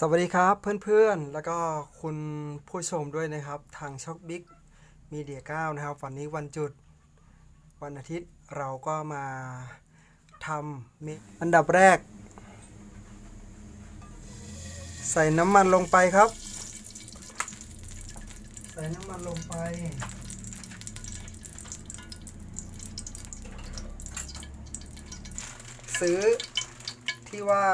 สวัสดีครับเพื่อนๆ แล้วก็คุณผู้ชมด้วยนะครับทางช็อกบิ๊กมีเดีย9นะครับ วันนี้วันจุดวันอาทิตย์เราก็มาทำเมอันดับแรก ใส่น้ำมันลงไปครับ ใส่น้ำมันลงไป ซื้อที่ว่า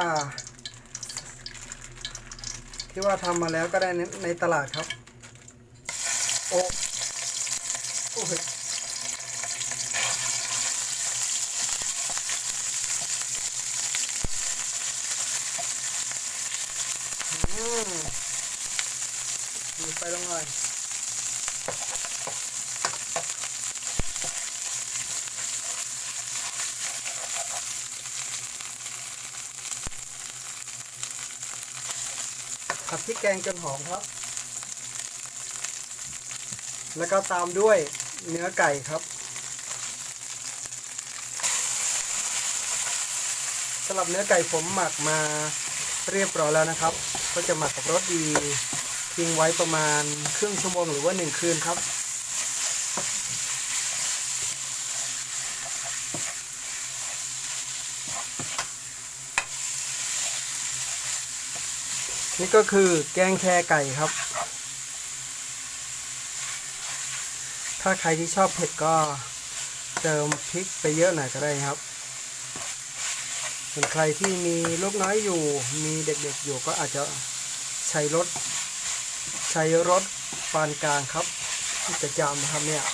ที่ว่าทำมาแล้วก็ได้ในในตลาดครับ โอ้โอ้ยอืมดูไปลงหน่อย ผัดพริกแกงจนหอมครับ แล้วก็ตามด้วยเนื้อไก่ครับสำหรับเนื้อไก่ผมหมักมาเรียบร้อยแล้วนะครับ ก็จะหมักกับรสดีทิ้งไว้ประมาณครึ่งชั่วโมงหรือว่าหนึ่งคืนครับ นี่ก็คือแกงแคไก่ครับ ถ้าใครที่ชอบเผ็ดก็เติมพริกไปเยอะหน่อยก็ได้ครับส่วนใครที่มีลูกน้อยอยู่ มีเด็กๆอยู่ก็อาจจะใช้รสใช้รสปานกลางครับที่จะจามนะครับเนี่ย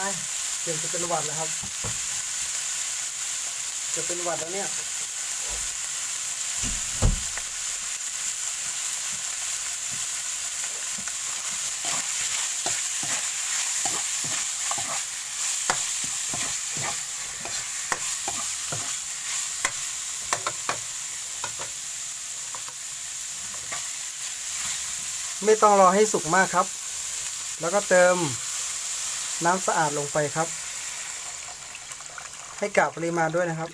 ใช่เดี๋ยวจะเป็นหวัดแล้วครับ จะเป็นหวัดแล้วเนี่ยไม่ต้องรอให้สุกมากครับ แล้วก็เติม น้ำสะอาดลงไปครับ ให้กะปริมาณด้วยนะครับ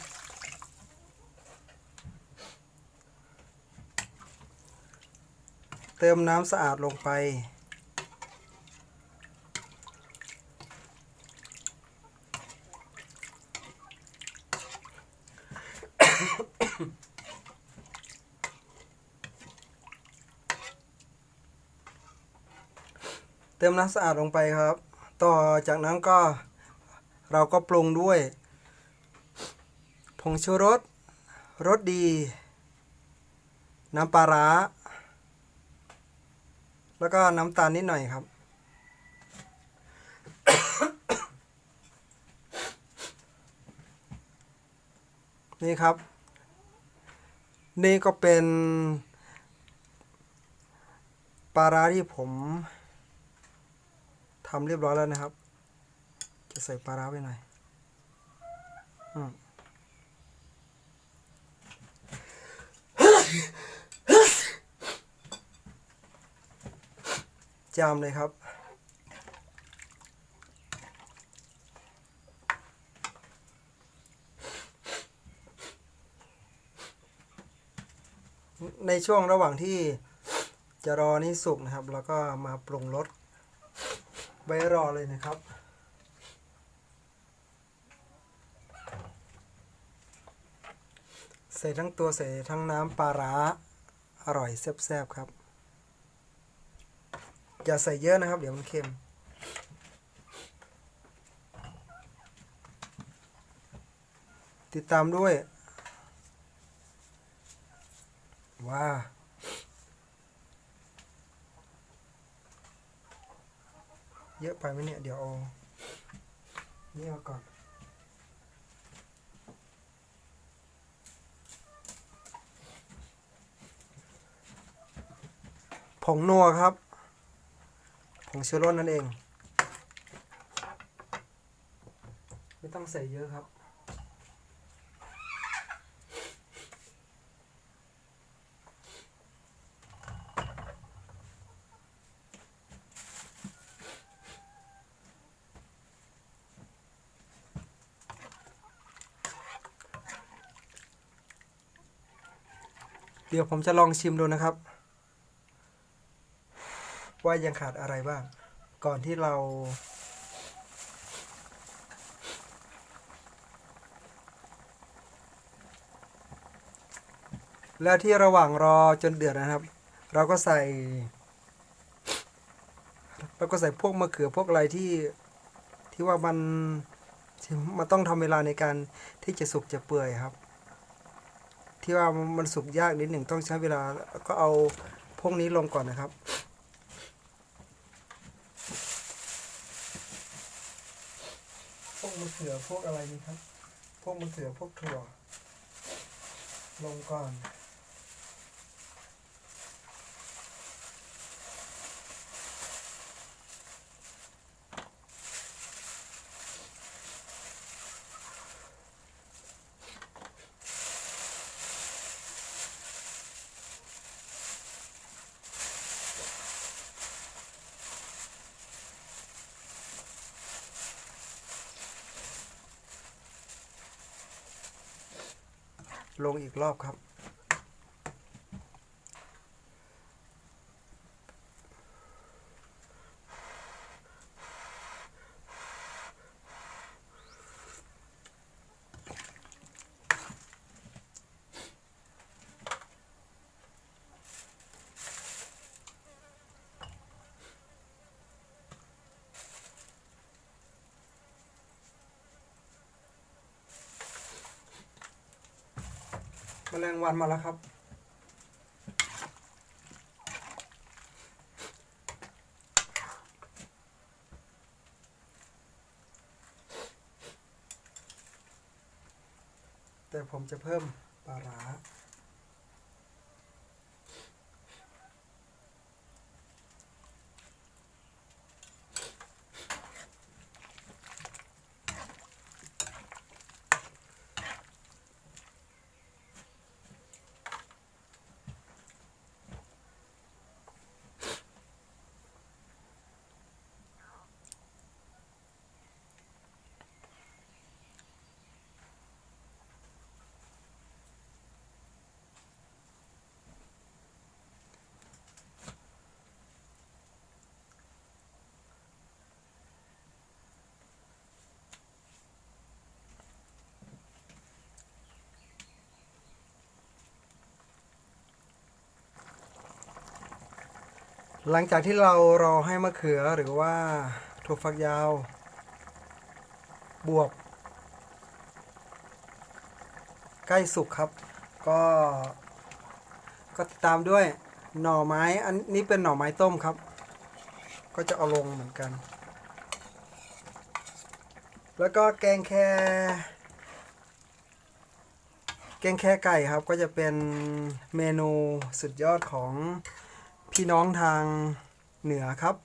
เติมน้ำสะอาดลงไป เติมน้ำสะอาดลงไปครับ ต่อจากนั้นก็เราก็ปรุงด้วย ผงชูรสรสดี น้ำปลาร้า แล้วก็น้ำตาลนิดหน่อยครับ นี่ครับ นี่ก็เป็นปลาร้าที่ผม ทำเรียบร้อยแล้วนะครับ จะใส่ปลาร้าไปหน่อยอมจามเลยครับ ในช่วงระหว่างที่จะรอนี่สุกนะครับ แล้วก็มาปรุงรส ไว้รอเลยนะครับ ใส่ทั้งตัวใส่ทั้งน้ำปลาร้าอร่อยแซ่บๆครับ อย่าใส่เยอะนะครับ เดี๋ยวมันเค็มติดตามด้วย ว้า เยอะไปไหมเนี่ย เดี๋ยวเอานี่เอาก่อน ผงนัวครับของชูรสนั่นเอง ไม่ต้องใส่เยอะครับ ดี๋ยวผมจะลองชิมดูนะครับ ว่ายังขาดอะไรบ้าง ก่อนที่เรา แล้วที่ระหว่างรอจนเดือดนะครับ เราก็ใส่ เราก็ใส่พวกมะเขือพวกอะไรที่ที่ว่ามันมันต้องทำเวลาในการที่จะสุกจะเปื่อยครับ ที่ว่ามันสุกยากนิดหนึ่งต้องใช้เวลาก็เอาพวกนี้ลงก่อนนะครับ พวกมะเขือพวกอะไรนี่ครับ พวกมะเขือพวกถั่ว ลงก่อน ลงอีกรอบครับ แมลงวันมาแล้วครับ แต่ผมจะเพิ่มปลาร้า หลังจากที่เรารอให้มะเขือหรือว่าถั่วฝักยาว บวบใกล้สุกครับ ก็ก็ตามด้วยหน่อไม้อันนี้เป็นหน่อไม้ต้มครับ ก็จะเอาลงเหมือนกัน แล้วก็แกงแค่แกงแค่ไก่ครับก็จะเป็นเมนูสุดยอดของ พี่น้องทางเหนือครับ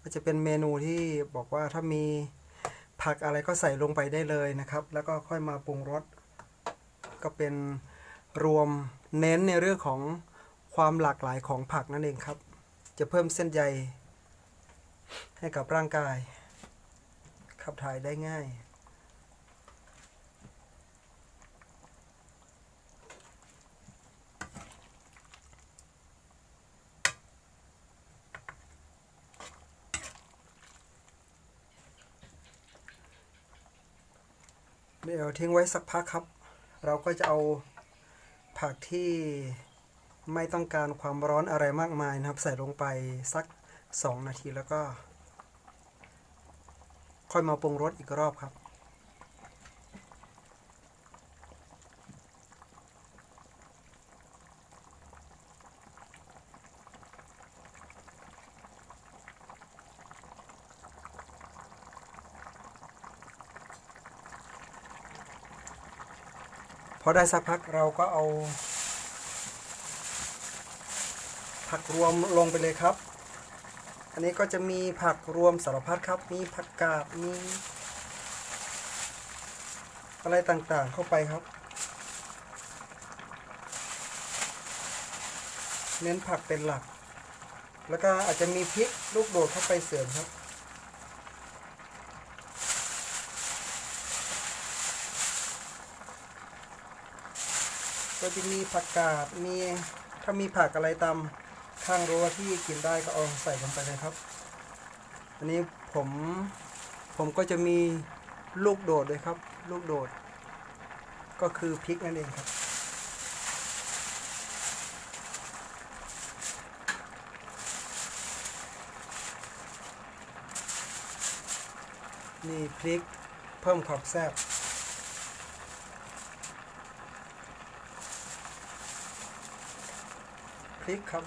ก็จะเป็นเมนูที่บอกว่าถ้ามีผักอะไรก็ใส่ลงไปได้เลยนะครับ แล้วก็ค่อยมาปรุงรสก็เป็นรวมเน้นในเรื่องของความหลากหลายของผักนั่นเองครับ จะเพิ่มเส้นใยให้กับร่างกาย ขับถ่ายได้ง่าย เดี๋ยวทิ้งไว้สักพักครับ เราก็จะเอาผักที่ไม่ต้องการความร้อนอะไรมากมายนะครับ ใส่ลงไปสัก 2 นาทีแล้วก็ ค่อยมาปรุงรสอีกรอบครับ อได้สักพักเราก็เอา ผักรวมลงไปเลยครับ อันนี้ก็จะมีผักรวมสารพัดครับ มีผักกาดมีอะไรต่างๆเข้าไปครับ เน้นผักเป็นหลัก แล้วก็อาจจะมีพริกลูกโดดเข้าไปเสริมครับ ก็จะมีผักกาดมีถ้ามีผักอะไรตามข้างรั้วที่กินได้ก็เอาใส่ลงไปเลยครับ อันนี้ผมผมก็จะมีลูกโดดด้วยครับ ลูกโดด ก็คือพริกนั่นเองครับ นี่พริกเพิ่มความแซ่บ ริกครับ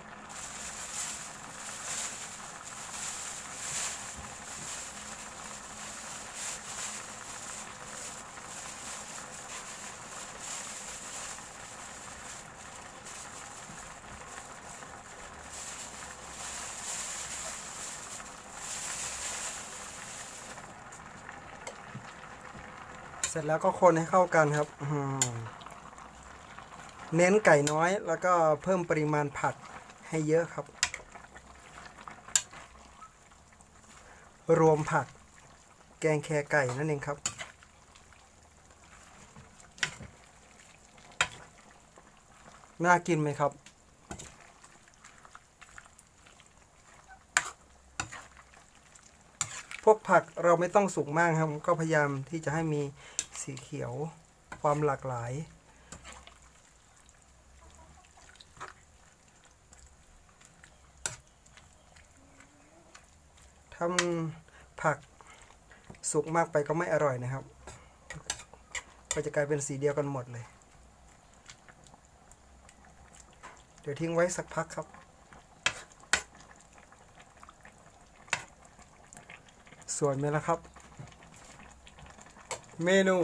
เสร็จแล้วก็คนให้เข้ากันครับ อื้อหือ เน้นไก่น้อย แล้วก็เพิ่มปริมาณผักให้เยอะครับ รวมผักแกงแครไก่นั่นเองครับ น่ากินไหมครับพวกผักเราไม่ต้องสุกมากครับ ก็พยายามที่จะให้มีสีเขียวความหลากหลาย ทำผักสุกมากไปก็ไม่อร่อยนะครับ ก็จะกลายเป็นสีเดียวกันหมดเลย เดี๋ยวทิ้งไว้สักพักครับสวยไหมล่ะครับ เมนู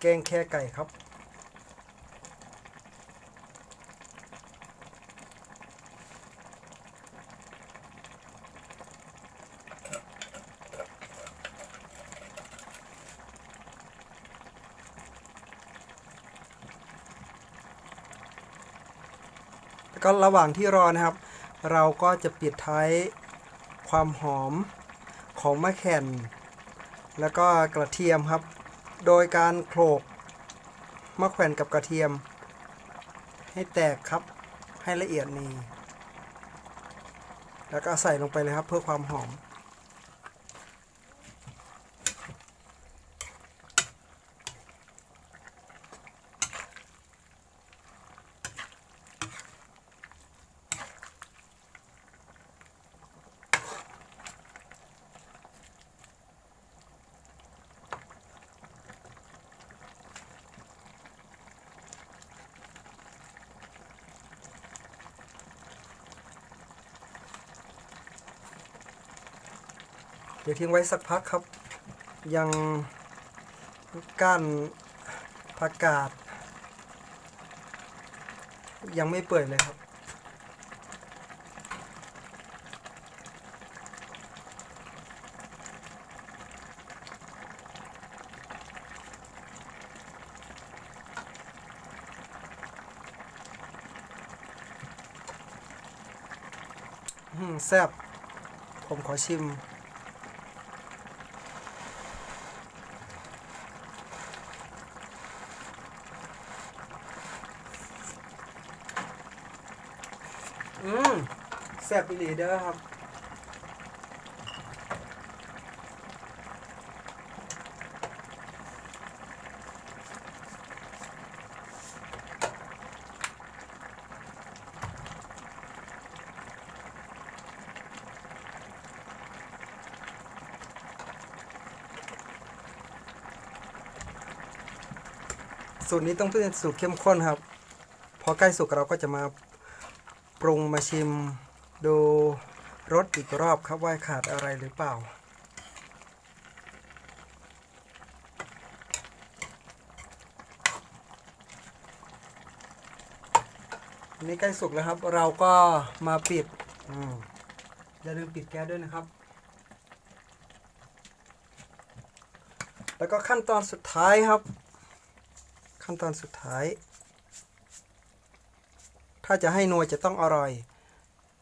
แกงแค่ไก่ครับ ก็ระหว่างที่รอนะครับ เราก็จะปิดท้ายความหอมของมะแข่นแล้วก็กระเทียมครับ โดยการโขลกมะแขวนกับกระเทียม ให้แตกครับให้ละเอียดนี่แล้วก็ใส่ลงไปเลยครับเพื่อความหอม เดี๋ยวทิ้งไว้สักพักครับ ยังก้านผักกาด ยังไม่เปื่อยเลยครับ แซ่บผมขอชิม อืมแซ่บอีหลีเด้อครับสูตรนี้ต้องเป็นสูตรเข้มข้นครับ พอใกล้สุกเราก็จะมาปรุงมาชิม ดูรสอีกรอบครับว่าขาดอะไรหรือเปล่านนี้ใกล้สุกแล้วครับ เราก็มาปิดออย่าลืมปิดแก๊สด้วยนะครับ แล้วก็ขั้นตอนสุดท้ายครับ ขั้นตอนสุดท้าย ถ้าจะให้นัวจะต้องอร่อย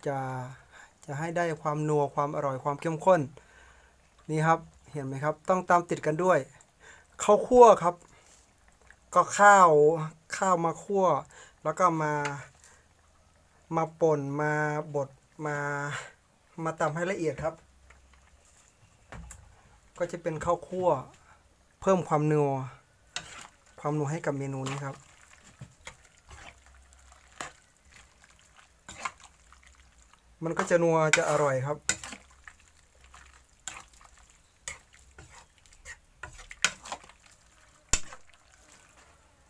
จะจะให้ได้ความนัวความอร่อยความเข้มข้น นี่ครับเห็นไหมครับ ต้องตามติดกันด้วยข้าวคั่วครับ ก็ข้าวข้าวมาคั่ว แล้วก็มามาป่นมาบดมามาตำให้ละเอียดครับ ก็จะเป็นข้าวคั่ว เพิ่มความนัวความนัวให้กับเมนูนี้ครับ มันก็จะนัวจะอร่อยครับ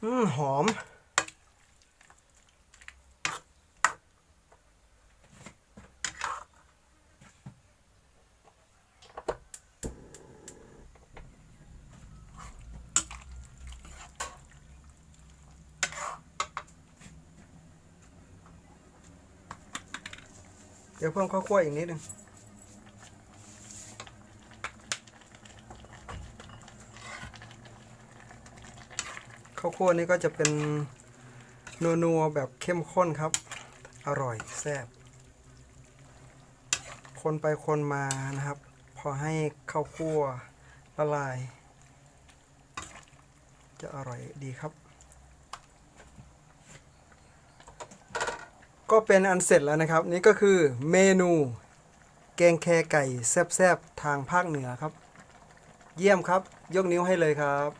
อืมหอม เดี๋ยวเพิ่มข้าวคั่วอีกนิดหนึ่งข้าวคั่วนี่ก็จะเป็นนัวๆแบบเข้มข้นครับ อร่อยแซ่บคนไปคนมานะครับ พอให้ข้าวคั่วละลาย จะอร่อยดีครับ ก็เป็นอันเสร็จแล้วนะครับ นี่ก็คือเมนูแกงแคไก่แซ่บๆทางภาคเหนือครับ เยี่ยมครับ ยกนิ้วให้เลยครับ